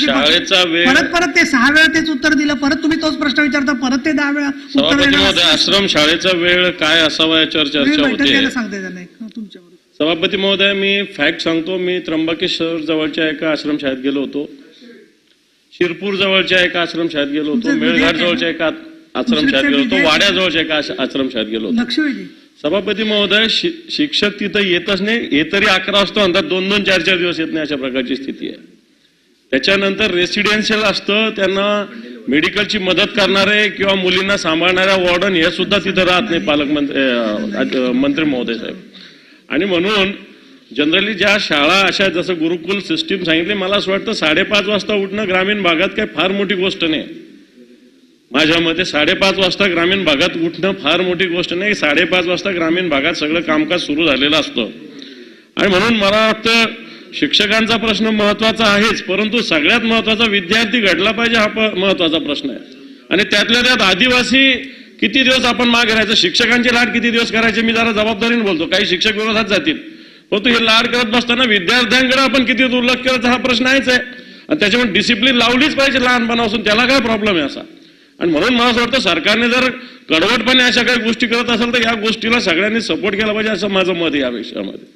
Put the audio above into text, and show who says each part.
Speaker 1: शाळेचा वेळ
Speaker 2: परत परत ते सहा वेळा तेच उत्तर दिलं. परत तुम्ही तोच प्रश्न विचारता. परत ते दहा वेळा
Speaker 1: सभापती आश्रम शाळेचा वेळ काय असावा याच्यावर चर्चा होते
Speaker 2: सांगते तुमच्यावर
Speaker 1: सभापती महोदय मी फॅक्ट सांगतो. मी त्र्यंबकेश्वर जवळच्या एका आश्रमशाळेत गेलो होतो. शिरपूर जवळच्या एका आश्रमशाळेत गेलो होतो. मेळघाट जवळच्या एका आश्रमशाळेत गेलो होतो. वाड्याजवळच्या एका आश- आश्रमशाळेत गेलो होतो. सभापती महोदय शिक्षक तिथं येतच नाही. हे तरी अकरा वाजता म्हणतात दोन दोन चार चार दिवस येत नाही अशा प्रकारची स्थिती आहे. त्याच्यानंतर रेसिडेन्शियल असतं. त्यांना मेडिकलची मदत करणारे किंवा मुलींना सांभाळणाऱ्या वॉर्डन हे सुद्धा तिथं राहत नाही पालकमंत्री मंत्री महोदय साहेब. आणि म्हणून जनरली ज्या शाळा अशा जसं गुरुकुल सिस्टीम सांगितली मला असं वाटतं साडेपाच वाजता उठणं ग्रामीण भागात काही फार मोठी गोष्ट नाही. माझ्या मते साडेपाच वाजता ग्रामीण भागात उठणं फार मोठी गोष्ट नाही. साडेपाच वाजता ग्रामीण भागात सगळं कामकाज सुरू झालेलं असतं. आणि म्हणून मला वाटतं शिक्षकांचा प्रश्न महत्त्वाचा आहेच परंतु सगळ्यात महत्त्वाचा विद्यार्थी घडला पाहिजे हा महत्त्वाचा प्रश्न आहे. आणि त्यातल्या त्यात आदिवासी किती दिवस आपण मागे राहायचं? शिक्षकांची लाड किती दिवस करायचे? मी जरा जबाबदारीने बोलतो. काही शिक्षक विरोधात जातील. परंतु हे लाड करत बसताना विद्यार्थ्यांकडे आपण किती दुर्लक्ष करायचं हा प्रश्न आहेच आहे. आणि त्याच्यामुळे डिसिप्लिन लावलीच पाहिजे लहानपणापासून. त्याला काय प्रॉब्लेम आहे असा? आणि म्हणून मला असं वाटतं सरकारने जर कडवटपणे अशा काही गोष्टी करत असेल तर या गोष्टीला सगळ्यांनी सपोर्ट केला पाहिजे असं माझं मत आहे या विषयामध्ये.